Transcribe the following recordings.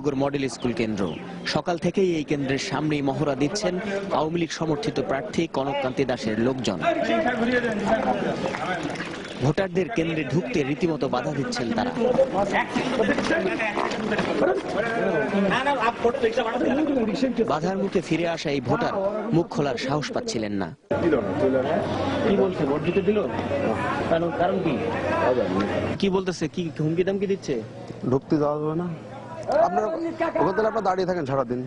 Boxanagar model school কেন্দ্র। সকাল থেকেই এই কেন্দ্রের সামনেই মহড়া দিচ্ছেন আওয়ামী লীগ সমর্থিত প্রার্থী কনককান্তি দাসের লোকজন। ভোটারদের কেন্দ্রে ঢুকতে রীতিমতো বাধা দিচ্ছেন তারা। বাধার মুখে ফিরে আসা এই ভোটার মুখ খোলার সাহস পাচ্ছিলেন না। কি বলছে? ভোট দিতে দিল? কারণ কারণ কি? কি বলতেছে? কি হুমকি দামকি দিচ্ছে? ঢুকতে যাওয়া যাবে না। আপনার ওখান থেকে আপনার দাঁড়িয়ে থাকেন সারাদিন।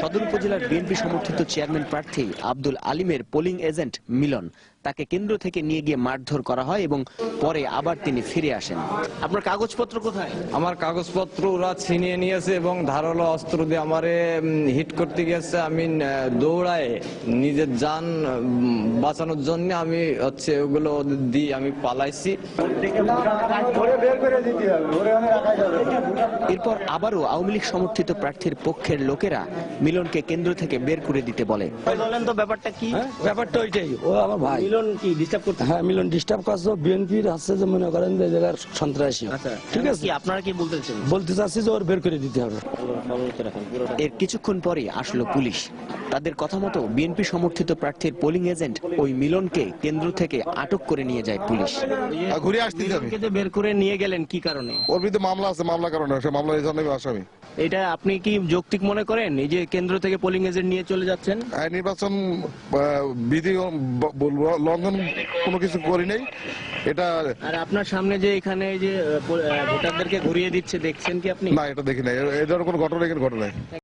সদর উপজেলার বিএনপি সমর্থিত চেয়ারম্যান প্রার্থী আব্দুল আলিমের পোলিং এজেন্ট মিলন তাকে কেন্দ্র থেকে নিয়ে গিয়ে মারধর করা হয় এবং পরে আবার তিনি ফিরে আসেন। আপনার কাগজপত্র কোথায়? আমার কাগজপত্র ওরা ছিনিয়ে নিয়েছে এবং ধারালো অস্ত্র দিয়ে আমারে হিট করতে গেছে। আমি দৌড়ায় নিজের যান বাঁচানোর জন্য আমি হচ্ছে ওগুলো দিয়ে আমি পালাইছি। এরপর আবারও আওয়ামী লীগ সমর্থিত প্রার্থীর পক্ষের লোকেরা মিলনকে কেন্দ্র থেকে বের করে দিতে বলে। বলেন তো ব্যাপারটা কি? হ্যাঁ, ব্যাপারটা ওইটাই। ও আমার ভাই। মিলন কি ডিস্টার্ব করতে হ্যাঁ মিলন ডিস্টার্ব করছে। বিএনপির আছে যে মনে করেন যে জায়গার সন্ত্রাসী। ঠিক আছে? আপনারা কি বলতে চাচ্ছি যে ওর বের করে দিতে হবে। এর কিছুক্ষণ পরে আসলো পুলিশ। তাদের কথা মতো বিএনপি সমর্থিত প্রার্থীর পোলিং এজেন্ট ওই মিলনকে কেন্দ্র থেকে আটক করে নিয়ে যায় পুলিশ। ঘুরে আসতে বের করে নিয়ে গেলেন কি কারণে? ওর বিরুদ্ধে মামলা আছে মামলা কারণে। মামলা এই জন্য আসামি। এটা আপনি কি যৌক্তিক মনে করেন এই যে কেন্দ্র থেকে পোলিং এজেন্ট নিয়ে চলে যাচ্ছেন? নির্বাচন বিধি লঙ্ঘন কোনো কিছু করি নাই। এটা আর আপনার সামনে যে এখানে যে ভোটারদেরকে ঘুরিয়ে দিচ্ছে দেখছেন কি আপনি? না এটা দেখি নাই। এ- এটার কোনো ঘটনা এখানে ঘটে নাই।